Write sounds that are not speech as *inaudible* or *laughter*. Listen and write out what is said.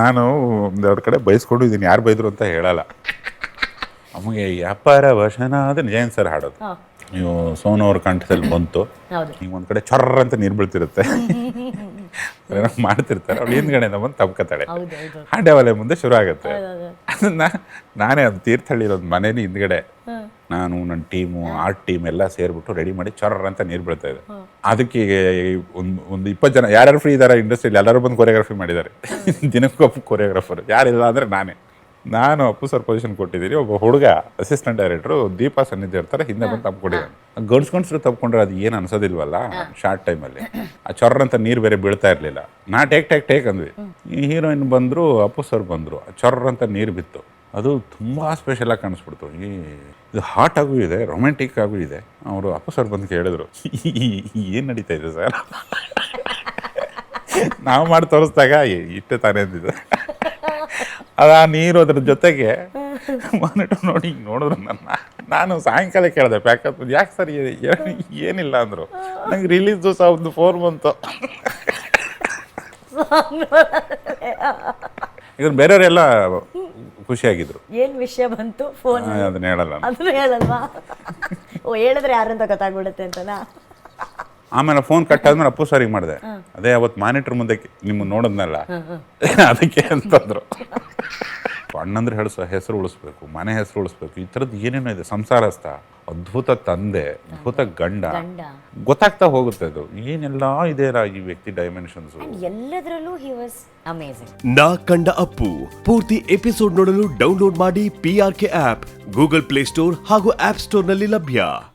ನಾನು ಒಂದೆರಡು ಕಡೆ ಬೈಸ್ಕೊಂಡು ಇದೀನಿ. ಯಾರು ಬೈದ್ರು ಅಂತ ಹೇಳಲ್ಲ. ನಮಗೆ ವ್ಯಾಪಾರ ವಶನ ಅದು ಜಯನ್ ಸರ್ ಹಾಡೋದು. ನೀವು ಸೋನು ಅವ್ರ ಕಂಠದಲ್ಲಿ ಬಂತು. ನೀವು ಒಂದು ಕಡೆ ಚೊರ್ರ ಅಂತ ನೀರು ಬೀಳ್ತಿರುತ್ತೆ. ಏನೋ ಮಾಡ್ತಿರ್ತಾರೆ. ಅವ್ಳು ಹಿಂದ್ಗಡೆಯಿಂದ ಬಂದು ತಪ್ಕೊತಾಳೆ ಹೌದು ಹೌದು ಹಾಡೆ ಒಲೆ ಮುಂದೆ ಶುರು ಆಗುತ್ತೆ. ಅದನ್ನ ನಾನೇ ಅದು ತೀರ್ಥಹಳ್ಳಿರೋದು ಮನೇಲಿ ಹಿಂದ್ಗಡೆ ನಾನು ನನ್ನ ಟೀಮು ಆರ್ಟ್ ಟೀಮ್ ಎಲ್ಲ ಸೇರ್ಬಿಟ್ಟು ರೆಡಿ ಮಾಡಿ ಚೊರ್ರ ಅಂತ ನೀರು ಬೀಳ್ತಾ ಇದೆ. ಅದಕ್ಕೆ ಒಂದು ಒಂದು ಇಪ್ಪತ್ತು ಜನ ಯಾರ್ಯಾರು ಫ್ರೀ ಇದ್ದಾರೆ ಇಂಡಸ್ಟ್ರಿಯಲ್ಲಿ ಎಲ್ಲರೂ ಬಂದು ಕೊರಿಯೋಗ್ರಫಿ ಮಾಡಿದ್ದಾರೆ. ದಿನಕ್ಕೊಬ್ಬ ಕೊರಿಯೋಗ್ರಫರ್ ಯಾರಿಲ್ಲ ಅಂದರೆ ನಾನೇ. ನಾನು ಅಪ್ಪು ಸರ್ ಪೊಸಿಷನ್ ಕೊಟ್ಟಿದ್ದೀನಿ. ಒಬ್ಬ ಹುಡುಗ ಅಸಿಸ್ಟೆಂಟ್ ಡೈರೆಕ್ಟ್ರು ದೀಪ ಸನ್ನಿಧಿ ಇರ್ತಾರೆ ಹಿಂದೆ ಬಂದು ತಪ್ಕೊಂಡಿದ್ದಾನೆ ಗಂಡ್ಸ್ಕೊಂಡ್ಸ್ರು ತಪ್ಕೊಂಡ್ರೆ ಅದು ಏನು ಅನ್ಸೋದಿಲ್ವಲ್ಲ? ಶಾರ್ಟ್ ಟೈಮಲ್ಲಿ ಆ ಚೊರ್ರ ಅಂತ ನೀರು ಬೇರೆ ಬೀಳ್ತಾ ಇರಲಿಲ್ಲ. ನಾ ಟೇಕ್ ಟೇಕ್ ಟೇಕ್ ಅಂದ್ವಿ. ಈ ಹೀರೋಯಿನ್ ಬಂದರು ಅಪ್ಪು ಸರ್ ಬಂದರು. ಚೊರ್ರ ಅಂತ ನೀರು ಬಿತ್ತು. ಅದು ತುಂಬ ಸ್ಪೆಷಲ್ ಆಗಿ ಕಾಣಿಸ್ಬಿಡ್ತು. ಈ ಇದು ಹಾಟ್ ಆಗೂ ಇದೆ ರೊಮ್ಯಾಂಟಿಕ್ ಆಗೂ ಇದೆ. ಅವರು ಅಪ್ಪ ಸರ್ ಬಂದು ಕೇಳಿದ್ರು ಏನು ನಡೀತಾ ಇದೆ ಸರ್ ನಾವು ಮಾಡಿ ತೋರಿಸ್ದಾಗ "ಏ, ಇಷ್ಟೇ ತಾನೇ ಅಂದಿದ್ದು. ಅದು ಆ ನೀರು ಅದ್ರ ಜೊತೆಗೆ ಮಾನಿಟರ್ ನೋಡಿ ಹಿಂಗೆ ನೋಡಿದ್ರು ನನ್ನ. ನಾನು ಸಾಯಂಕಾಲ ಕೇಳಿದೆ ಪ್ಯಾಕಪ್ ಯಾಕೆ ಸರ್ ಏನಿಲ್ಲ ಅಂದರು? ನಂಗೆ ರಿಲೀಸ್ ದಿವಸ ಒಂದು ಫೋನ್ *laughs* ಬಂತು ಈಗ ಬೇರೆಯವರೆಲ್ಲ ಖುಷಿಯಾಗಿದ್ರು. ಏನ್ ವಿಷಯ ಬಂತು? ಫೋನ್ ಅದನ್ನ ಹೇಳಲ್ಲ ನಾನು. ಅದನ್ನ ಹೇಳಲ್ವಾ? ಓ ಹೇಳಿದ್ರೆ ಯಾರಂತ ಗೊತ್ತಾಗ್ಬಿಡುತ್ತೆ ಅಂತನಾ? ಆಮೇಲೆ ಫೋನ್ ಕಟ್ ಆದ್ಮೇಲೆ ಅಪ್ಪು ಸರಿಗೆ ಮಾಡಿದೆ. ಅದೇ ಅವತ್ತು ಮಾನಿಟರ್ ಮುಂದೆ ನಿಮ್ಮ ನೋಡಿದ್ನಲ್ಲ? ಅದಕ್ಕೆ ಅಂತಂದ್ರು. ಅಣ್ಣಂದ್ರೆ ಹೆಸರು ಹೆಸರು ಉಳಿಸ್ಬೇಕು ಮನೆ ಹೆಸರು ಉಳಿಸ್ಬೇಕು ಈ ಥರದ್ದು ಏನೇನೋ ಇದೆ. ಸಂಸಾರಸ್ಥ ಅದ್ಭುತ ತಂದೆ ಅದ್ಭುತ ಗಂಡ. ಗಂಡ. ಗೊತ್ತಾಗ್ತಾ ಹೋಗುತ್ತೆ ಅದು. ಏನೆಲ್ಲ ಇದೆ ಈ ವ್ಯಕ್ತಿ ಡೈಮೆನ್ಷನ್ಸ್ ಎಲ್ಲದರಲ್ಲೂ ಹಿ ವಾಸ್ ಅಮೇಜಿಂಗ್ ನಾ ಕಂಡ ಅಪ್ಪು ಪೂರ್ತಿ ಎಪಿಸೋಡ್ ನೋಡಲು ಡೌನ್ಲೋಡ್ ಮಾಡಿ P R K app Google Play Store ಹಾಗೂ ಆಪ್ ಸ್ಟೋರ್ನಲ್ಲಿ ಲಭ್ಯ.